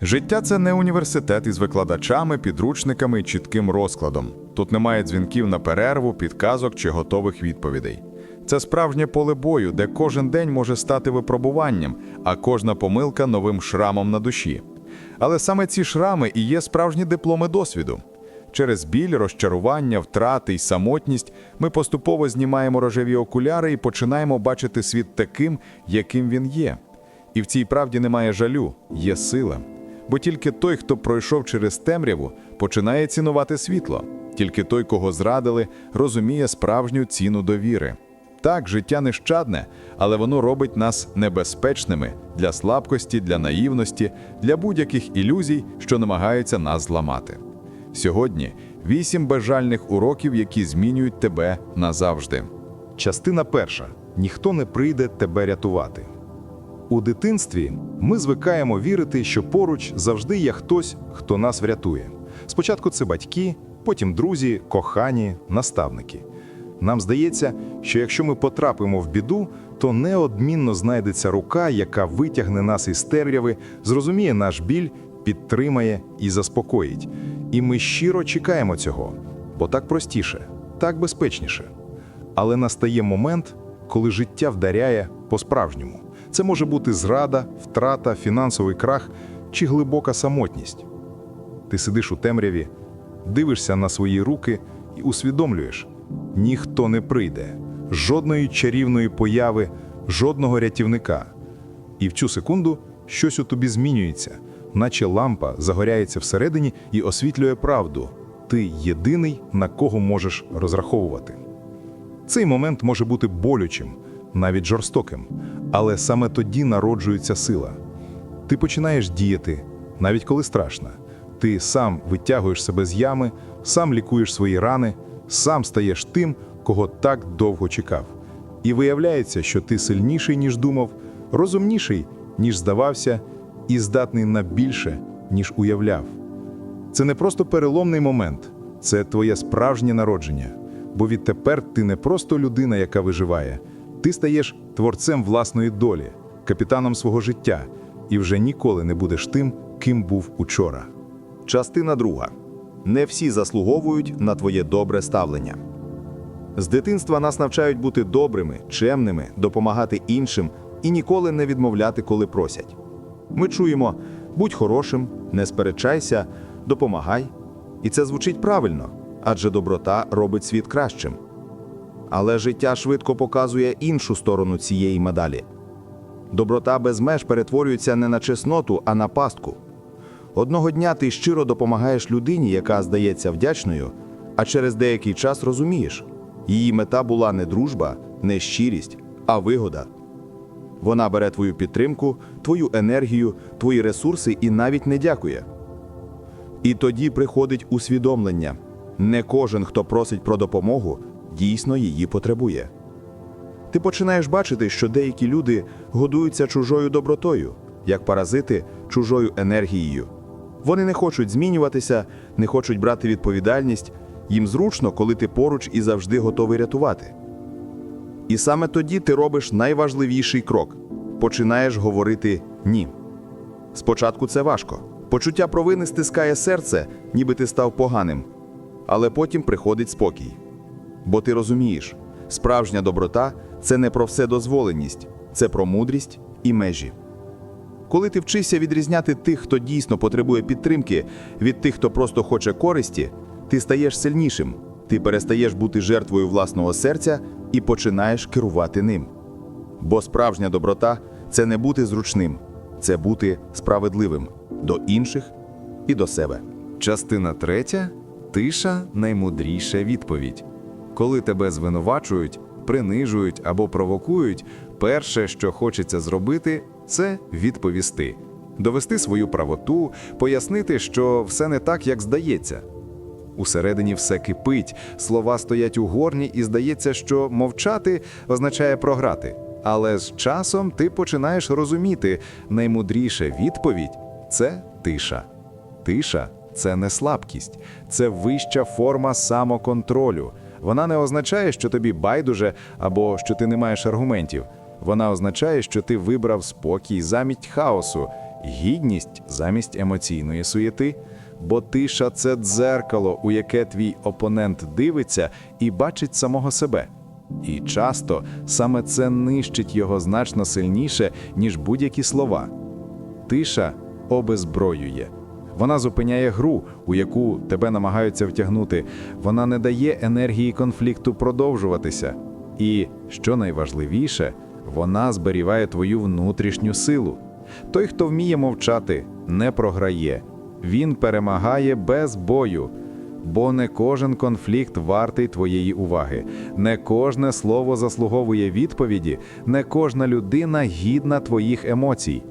Життя це не університет із викладачами, підручниками і чітким розкладом. Тут немає дзвінків на перерву, підказок чи готових відповідей. Це справжнє поле бою, де кожен день може стати випробуванням, а кожна помилка новим шрамом на душі. Але саме ці шрами і є справжні дипломи досвіду. Через біль, розчарування, втрати й самотність ми поступово знімаємо рожеві окуляри і починаємо бачити світ таким, яким він є. І в цій правді немає жалю, є сила. Бо тільки той, хто пройшов через темряву, починає цінувати світло. Тільки той, кого зрадили, розуміє справжню ціну довіри. Так, життя нещадне, але воно робить нас небезпечними для слабкості, для наївності, для будь-яких ілюзій, що намагаються нас зламати. Сьогодні вісім безжальних уроків, які змінюють тебе назавжди. Частина перша. Ніхто не прийде тебе рятувати. У дитинстві ми звикаємо вірити, що поруч завжди є хтось, хто нас врятує. Спочатку це батьки, потім друзі, кохані, наставники. Нам здається, що якщо ми потрапимо в біду, то неодмінно знайдеться рука, яка витягне нас із темряви, зрозуміє наш біль, підтримає і заспокоїть. І ми щиро чекаємо цього, бо так простіше, так безпечніше. Але настає момент, коли життя вдаряє по-справжньому. Це може бути зрада, втрата, фінансовий крах чи глибока самотність. Ти сидиш у темряві, дивишся на свої руки і усвідомлюєш: ніхто не прийде, жодної чарівної появи, жодного рятівника. І в цю секунду щось у тобі змінюється, наче лампа загоряється всередині і освітлює правду. Ти єдиний, на кого можеш розраховувати. Цей момент може бути болючим, навіть жорстоким, але саме тоді народжується сила. Ти починаєш діяти, навіть коли страшно. Ти сам витягуєш себе з ями, сам лікуєш свої рани, сам стаєш тим, кого так довго чекав. І виявляється, що ти сильніший, ніж думав, розумніший, ніж здавався, і здатний на більше, ніж уявляв. Це не просто переломний момент, це твоє справжнє народження. Бо відтепер ти не просто людина, яка виживає, ти стаєш творцем власної долі, капітаном свого життя, і вже ніколи не будеш тим, ким був учора. Частина друга. Не всі заслуговують на твоє добре ставлення. З дитинства нас навчають бути добрими, чемними, допомагати іншим і ніколи не відмовляти, коли просять. Ми чуємо: будь хорошим, не сперечайся, допомагай. І це звучить правильно, адже доброта робить світ кращим. Але життя швидко показує іншу сторону цієї медалі. Доброта без меж перетворюється не на чесноту, а на пастку. Одного дня ти щиро допомагаєш людині, яка здається вдячною, а через деякий час розумієш, її мета була не дружба, не щирість, а вигода. Вона бере твою підтримку, твою енергію, твої ресурси і навіть не дякує. І тоді приходить усвідомлення: не кожен, хто просить про допомогу, дійсно її потребує. Ти починаєш бачити, що деякі люди годуються чужою добротою, як паразити чужою енергією. Вони не хочуть змінюватися, не хочуть брати відповідальність. Їм зручно, коли ти поруч і завжди готовий рятувати. І саме тоді ти робиш найважливіший крок починаєш говорити ні. Спочатку це важко. Почуття провини стискає серце, ніби ти став поганим. Але потім приходить спокій. Бо ти розумієш, справжня доброта це не про вседозволеність, це про мудрість і межі. Коли ти вчишся відрізняти тих, хто дійсно потребує підтримки, від тих, хто просто хоче користі, ти стаєш сильнішим, ти перестаєш бути жертвою власного серця і починаєш керувати ним. Бо справжня доброта це не бути зручним, це бути справедливим до інших і до себе. Частина третя тиша наймудріша відповідь. Коли тебе звинувачують, принижують або провокують, перше, що хочеться зробити, це відповісти, довести свою правоту, пояснити, що все не так, як здається. Усередині все кипить, слова стоять у горні, і здається, що мовчати означає програти. Але з часом ти починаєш розуміти, наймудріша відповідь це тиша. Тиша це не слабкість, це вища форма самоконтролю. Вона не означає, що тобі байдуже або що ти не маєш аргументів. Вона означає, що ти вибрав спокій замість хаосу, гідність замість емоційної суєти. Бо тиша це дзеркало, у яке твій опонент дивиться і бачить самого себе. І часто саме це нищить його значно сильніше, ніж будь-які слова. Тиша обезброює. Вона зупиняє гру, у яку тебе намагаються втягнути. Вона не дає енергії конфлікту продовжуватися. І, що найважливіше, вона зберігає твою внутрішню силу. Той, хто вміє мовчати, не програє. Він перемагає без бою. Бо не кожен конфлікт вартий твоєї уваги, не кожне слово заслуговує відповіді, не кожна людина гідна твоїх емоцій.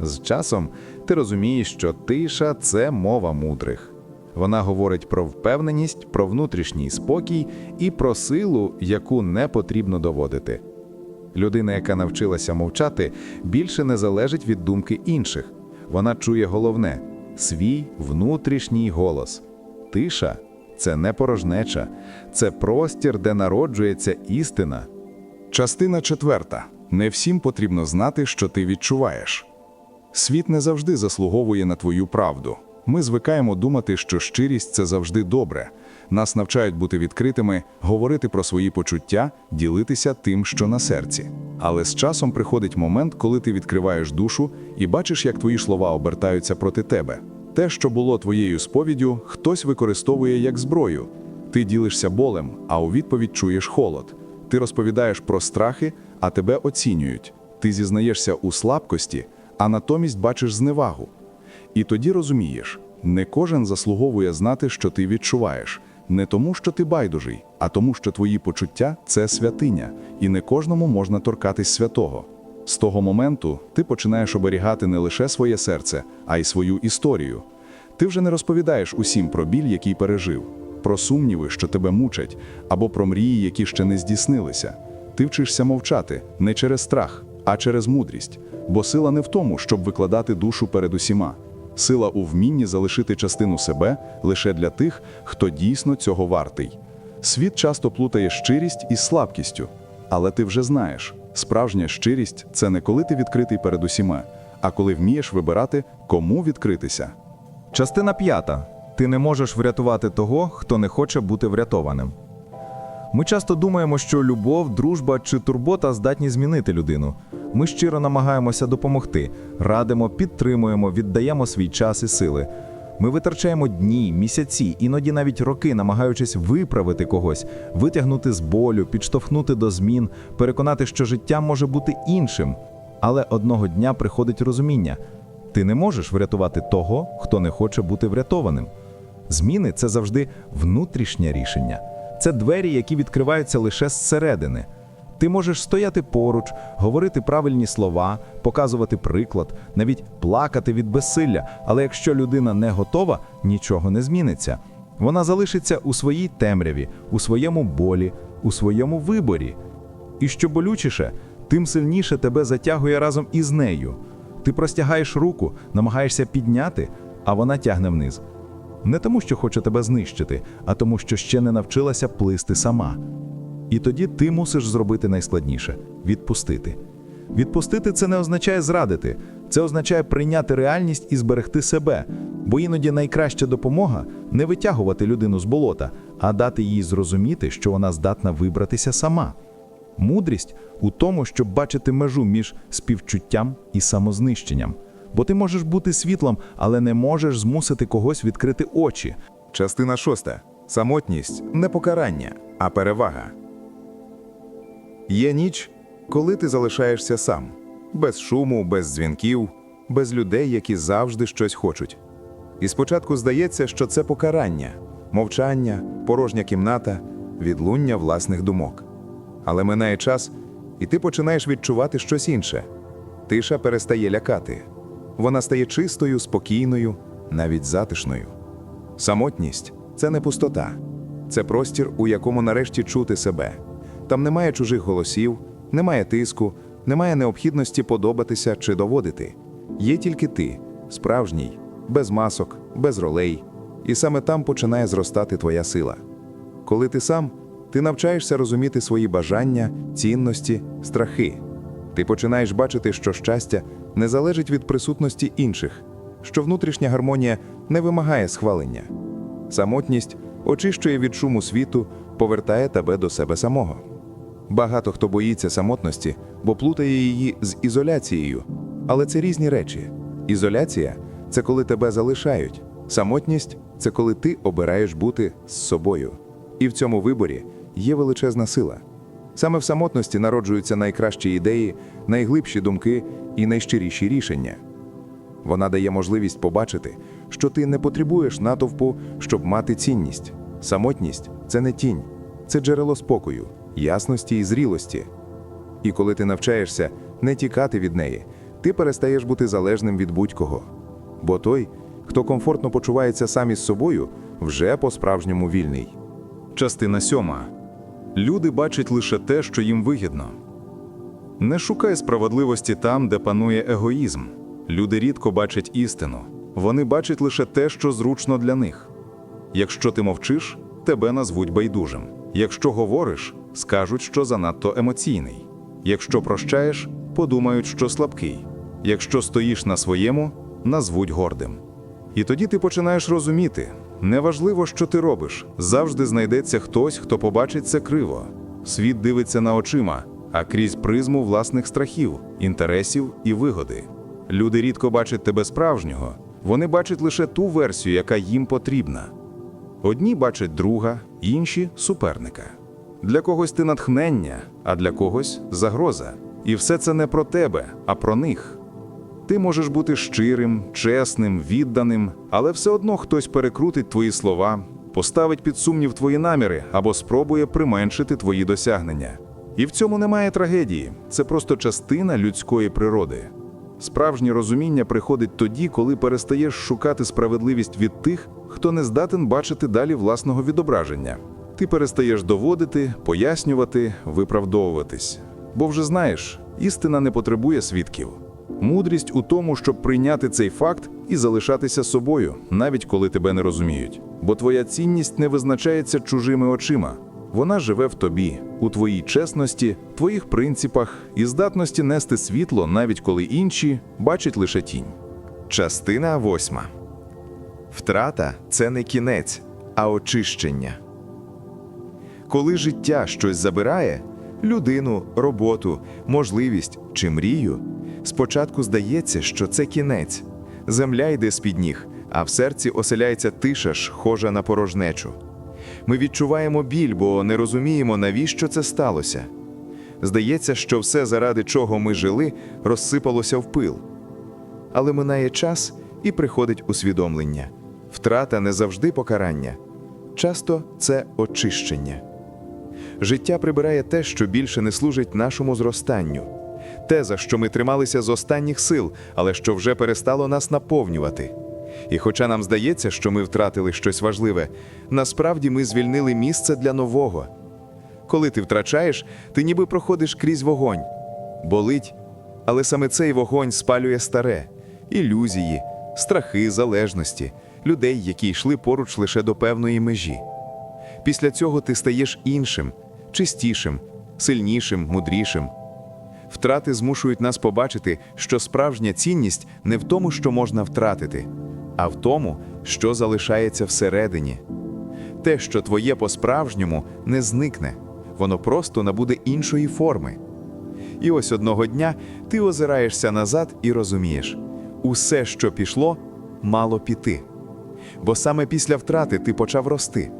З часом ти розумієш, що тиша це мова мудрих. Вона говорить про впевненість, про внутрішній спокій і про силу, яку не потрібно доводити. Людина, яка навчилася мовчати, більше не залежить від думки інших. Вона чує головне свій внутрішній голос. Тиша це не порожнеча, це простір, де народжується істина. Частина четверта. Не всім потрібно знати, що ти відчуваєш. Світ не завжди заслуговує на твою правду. Ми звикаємо думати, що щирість це завжди добре. Нас навчають бути відкритими, говорити про свої почуття, ділитися тим, що на серці. Але з часом приходить момент, коли ти відкриваєш душу і бачиш, як твої слова обертаються проти тебе. Те, що було твоєю сповіддю, хтось використовує як зброю. Ти ділишся болем, а у відповідь чуєш холод. Ти розповідаєш про страхи, а тебе оцінюють. Ти зізнаєшся у слабкості, а натомість бачиш зневагу. І тоді розумієш, не кожен заслуговує знати, що ти відчуваєш, не тому, що ти байдужий, а тому, що твої почуття це святиня, і не кожному можна торкатись святого. З того моменту ти починаєш оберігати не лише своє серце, а й свою історію. Ти вже не розповідаєш усім про біль, який пережив, про сумніви, що тебе мучать, або про мрії, які ще не здійснилися. Ти вчишся мовчати не через страх, а через мудрість. Бо сила не в тому, щоб викладати душу перед усіма. Сила у вмінні залишити частину себе лише для тих, хто дійсно цього вартий. Світ часто плутає щирість із слабкістю, але ти вже знаєш, справжня щирість це не коли ти відкритий перед усіма, а коли вмієш вибирати, кому відкритися. Частина п'ята. Ти не можеш врятувати того, хто не хоче бути врятованим. Ми часто думаємо, що любов, дружба чи турбота здатні змінити людину. Ми щиро намагаємося допомогти, радимо, підтримуємо, віддаємо свій час і сили. Ми витрачаємо дні, місяці, іноді навіть роки, намагаючись виправити когось, витягнути з болю, підштовхнути до змін, переконати, що життя може бути іншим. Але одного дня приходить розуміння: ти не можеш врятувати того, хто не хоче бути врятованим. Зміни це завжди внутрішнє рішення. Це двері, які відкриваються лише зсередини. Ти можеш стояти поруч, говорити правильні слова, показувати приклад, навіть плакати від безсилля. Але якщо людина не готова, нічого не зміниться. Вона залишиться у своїй темряві, у своєму болі, у своєму виборі. І що болючіше, тим сильніше тебе затягує разом із нею. Ти простягаєш руку, намагаєшся підняти, а вона тягне вниз. Не тому, що хоче тебе знищити, а тому, що ще не навчилася плисти сама. І тоді ти мусиш зробити найскладніше відпустити. Відпустити це не означає зрадити, це означає прийняти реальність і зберегти себе. Бо іноді найкраща допомога не витягувати людину з болота, а дати їй зрозуміти, що вона здатна вибратися сама. Мудрість у тому, щоб бачити межу між співчуттям і самознищенням. Бо ти можеш бути світлом, але не можеш змусити когось відкрити очі. Частина шоста. Самотність не покарання, а перевага. Є ніч, коли ти залишаєшся сам, без шуму, без дзвінків, без людей, які завжди щось хочуть. І спочатку здається, що це покарання, мовчання, порожня кімната, відлуння власних думок. Але минає час, і ти починаєш відчувати щось інше. Тиша перестає лякати. Вона стає чистою, спокійною, навіть затишною. Самотність це не пустота, це простір, у якому нарешті чути себе. Там немає чужих голосів, немає тиску, немає необхідності подобатися чи доводити. Є тільки ти, справжній, без масок, без ролей, і саме там починає зростати твоя сила. Коли ти сам, ти навчаєшся розуміти свої бажання, цінності, страхи. Ти починаєш бачити, що щастя не залежить від присутності інших, що внутрішня гармонія не вимагає схвалення. Самотність очищує від шуму світу, повертає тебе до себе самого. Багато хто боїться самотності, бо плутає її з ізоляцією. Але це різні речі. Ізоляція це коли тебе залишають. Самотність це коли ти обираєш бути з собою. І в цьому виборі є величезна сила. Саме в самотності народжуються найкращі ідеї, найглибші думки і найщиріші рішення. Вона дає можливість побачити, що ти не потребуєш натовпу, щоб мати цінність. Самотність це не тінь, це джерело спокою, ясності і зрілості. І коли ти навчаєшся не тікати від неї, ти перестаєш бути залежним від будь-кого. Бо той, хто комфортно почувається сам із собою, вже по-справжньому вільний. Частина сьома. Люди бачать лише те, що їм вигідно. Не шукай справедливості там, де панує егоїзм. Люди рідко бачать істину. Вони бачать лише те, що зручно для них. Якщо ти мовчиш, тебе назвуть байдужим. Якщо говориш, скажуть, що занадто емоційний. Якщо прощаєш, подумають, що слабкий. Якщо стоїш на своєму, назвуть гордим. І тоді ти починаєш розуміти: неважливо, що ти робиш, завжди знайдеться хтось, хто побачить це криво. Світ дивиться на очима, а крізь призму власних страхів, інтересів і вигоди. Люди рідко бачать тебе справжнього, вони бачать лише ту версію, яка їм потрібна. Одні бачать друга, інші суперника. Для когось ти натхнення, а для когось загроза. І все це не про тебе, а про них. Ти можеш бути щирим, чесним, відданим, але все одно хтось перекрутить твої слова, поставить під сумнів твої наміри або спробує применшити твої досягнення. І в цьому немає трагедії, це просто частина людської природи. Справжнє розуміння приходить тоді, коли перестаєш шукати справедливість від тих, хто не здатен бачити далі власного відображення. Ти перестаєш доводити, пояснювати, виправдовуватись. Бо вже знаєш, істина не потребує свідків. Мудрість у тому, щоб прийняти цей факт і залишатися собою, навіть коли тебе не розуміють. Бо твоя цінність не визначається чужими очима. Вона живе в тобі, у твоїй чесності, твоїх принципах і здатності нести світло, навіть коли інші бачать лише тінь. Частина восьма. Втрата це не кінець, а очищення. Коли життя щось забирає людину, роботу, можливість чи мрію, спочатку здається, що це кінець. Земля йде з-під ніг, а в серці оселяється тиша, схожа на порожнечу. Ми відчуваємо біль, бо не розуміємо, навіщо це сталося. Здається, що все, заради чого ми жили, розсипалося в пил. Але минає час і приходить усвідомлення. Втрата не завжди покарання. Часто це очищення. Життя прибирає те, що більше не служить нашому зростанню, те, за що ми трималися з останніх сил, але що вже перестало нас наповнювати. І хоча нам здається, що ми втратили щось важливе, насправді ми звільнили місце для нового. Коли ти втрачаєш, ти ніби проходиш крізь вогонь. Болить, але саме цей вогонь спалює старе, ілюзії, страхи, залежності, людей, які йшли поруч лише до певної межі. Після цього ти стаєш іншим, чистішим, сильнішим, мудрішим. Втрати змушують нас побачити, що справжня цінність не в тому, що можна втратити, а в тому, що залишається всередині. Те, що твоє по-справжньому, не зникне, воно просто набуде іншої форми. І ось одного дня ти озираєшся назад і розумієш, усе, що пішло, мало піти. Бо саме після втрати ти почав рости.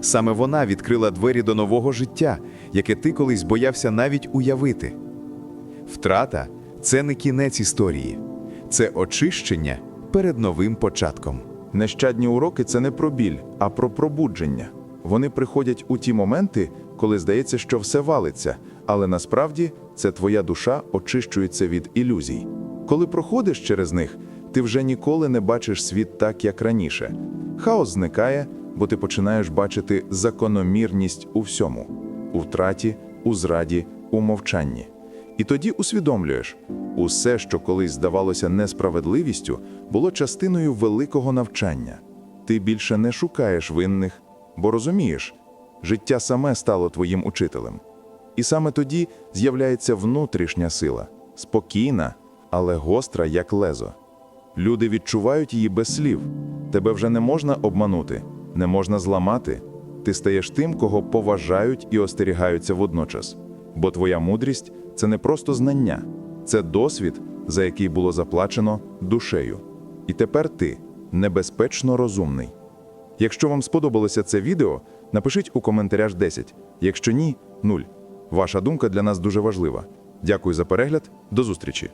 Саме вона відкрила двері до нового життя, яке ти колись боявся навіть уявити. Втрата це не кінець історії, це очищення перед новим початком. Нещадні уроки це не про біль, а про пробудження. Вони приходять у ті моменти, коли здається, що все валиться, але насправді це твоя душа очищується від ілюзій. Коли проходиш через них, ти вже ніколи не бачиш світ так, як раніше. Хаос зникає, бо ти починаєш бачити закономірність у всьому: у втраті, у зраді, у мовчанні. І тоді усвідомлюєш, усе, що колись здавалося несправедливістю, було частиною великого навчання. Ти більше не шукаєш винних, бо розумієш, життя саме стало твоїм учителем. І саме тоді з'являється внутрішня сила, спокійна, але гостра, як лезо. Люди відчувають її без слів. Тебе вже не можна обманути, не можна зламати. Ти стаєш тим, кого поважають і остерігаються водночас. Бо твоя мудрість це не просто знання, це досвід, за який було заплачено душею. І тепер ти небезпечно розумний. Якщо вам сподобалося це відео, напишіть у коментарях 10. Якщо ні, 0. Ваша думка для нас дуже важлива. Дякую за перегляд. До зустрічі!